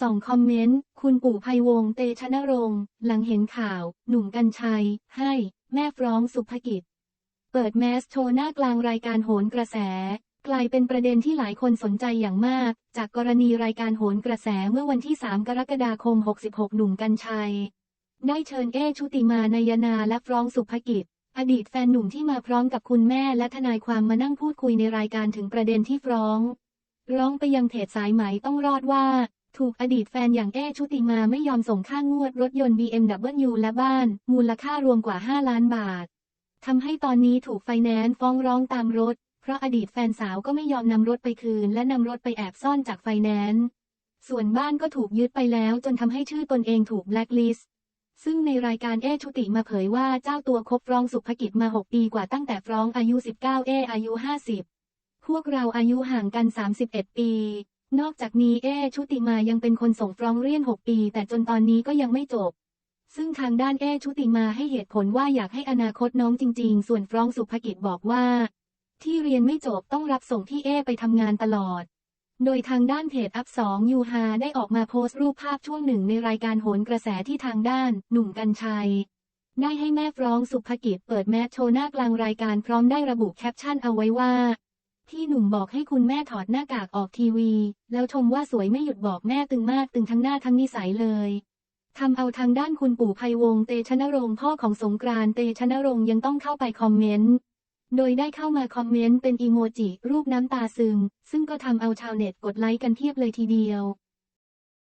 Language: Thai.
ส่องคอมเมนต์ คุณปู่ภัยวงเตชะนรงค์หลังเห็นข่าว หนุ่มกัญชัย ให้ แม่ฟ้องสุภกิจ เปิดแมสโชว์หน้ากลางรายการโหนกระแส กลายเป็นประเด็นที่หลายคนสนใจอย่างมาก จากกรณีรายการโหนกระแสเมื่อวันที่ 3 กรกฎาคม 66 หนุ่มกัญชัย ได้เชิญเอชุติมานายนาและฟ้องสุภกิจอดีตแฟนหนุ่มที่มาพร้อมกับคุณแม่และทนายความมานั่งพูดคุยในรายการถึงประเด็นที่ฟ้อง ร้องไปยังเพจสายไหมต้องรอดว่า ถูกอดีตแฟนอย่างแอ้ชุติมาไม่ยอมส่งค่างวดรถยนต์ BMW และบ้าน มูลค่ารวมกว่า 5 ล้านบาททำให้ตอนนี้ถูกไฟแนนซ์ฟ้องร้องตามรถ เพราะอดีตแฟนสาวก็ไม่ยอมนำรถไปคืน และนำรถไปแอบซ่อนจากไฟแนนซ์ส่วนบ้านก็ถูกยึดไปแล้วจนทำให้ชื่อตนเองถูกแบล็คลิสต์ซึ่งในรายการเอชุติมาเผยว่าเจ้าตัวคบฟรองสุภกิจมา 6 ปีกว่าตั้งแต่ฟรองอายุ 19 เออายุ 50 พวกเราอายุห่างกัน 31 ปี นอกจากนี้เอชุติมายังเป็นคนส่งฟรองเรียน 6 ปี แต่จนตอนนี้ก็ยังไม่จบ ซึ่งทางด้านเอชุติมาให้เหตุผลว่าอยากให้อนาคตน้องจริง ๆ ส่วนฟรองสุภกิจบอกว่า ที่เรียนไม่จบต้องรับส่งที่เอไปทำงานตลอด โดยทางด้านเพจอัพสองยูฮาได้ออกมาโพสต์รูปภาพช่วงหนึ่งในรายการโหนกระแสที่ทางด้าน หนุ่มกัญชัยได้ให้แม่ฟ้องสุภกิจเปิดแมสโชว์หน้ากลางรายการพร้อมได้ระบุแคปชั่นเอาไว้ว่า ที่หนุ่มบอกให้คุณแม่ถอดหน้ากากออกทีวี แล้วชมว่าสวยไม่หยุดบอกแม่ตึงมากตึงทั้งหน้าทั้งนิสัยเลยทำเอาทางด้านคุณปู่ภัยวงเตชะนรงค์พ่อของสงกรานต์เตชะนรงค์ยังต้องเข้าไปคอมเมนต์ โดยได้เข้ามาคอมเมนต์เป็นอีโมจิรูปน้ำตาซึม ซึ่งก็ทำเอาชาวเน็ตกดไลค์กันเทียบเลยทีเดียว